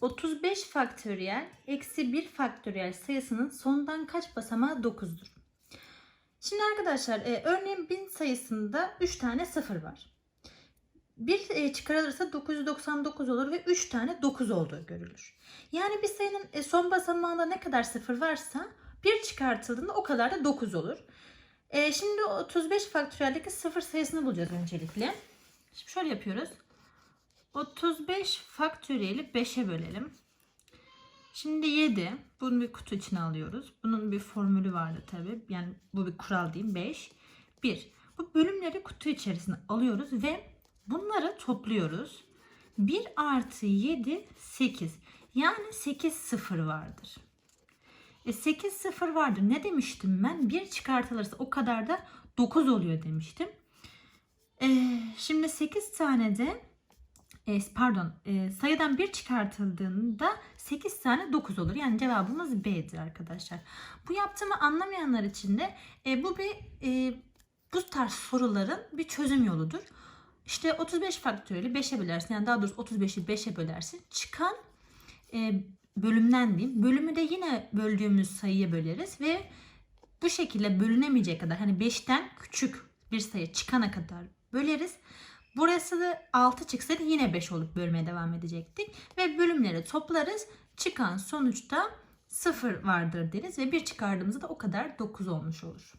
...35 faktöriyel eksi 1 faktöriyel sayısının sondan kaç basamağı 9'dur? Şimdi arkadaşlar e, örneğin 1000 sayısında 3 tane 0 var. Bir e, çıkarılırsa 999 olur ve 3 tane 9 olduğu görülür. Yani bir sayının e, son basamağında ne kadar 0 varsa bir çıkartıldığında o kadar da 9 olur. E, şimdi o 35 faktöriyeldeki 0 sayısını bulacağız öncelikle. Şimdi şöyle yapıyoruz. 35 faktöriyeli 5'e bölelim. Şimdi 7. Bunu bir kutu içine alıyoruz. Bunun bir formülü vardı tabi. Yani bu bir kural değil. 5. 1. Bu bölümleri kutu içerisine alıyoruz ve bunları topluyoruz. 1 artı 7 8. Yani 8 sıfır vardır. E 8 sıfır vardır. Ne demiştim ben? 1 çıkartılırsa o kadar da 9 oluyor demiştim. E, şimdi 8 tane de e, pardon e, sayıdan 1 çıkartıldığında 8 tane 9 olur. Yani cevabımız B'dir arkadaşlar. Bu yaptığımı anlamayanlar için de e, bu bir e, bu tarz soruların bir çözüm yoludur. İşte 35 faktöriyeli 5'e bölersin. Yani daha doğrusu 35'i 5'e bölersin. Çıkan e, bölümden diyeyim. Bölümü de yine böldüğümüz sayıya böleriz ve bu şekilde bölünemeyecek kadar hani 5'ten küçük bir sayı çıkana kadar böleriz. Burası da 6 çıksaydı yine 5 olup bölmeye devam edecektik. Ve bölümleri toplarız. Çıkan sonuçta 0 vardır deriz ve 1 çıkardığımızda da o kadar 9 olmuş olur.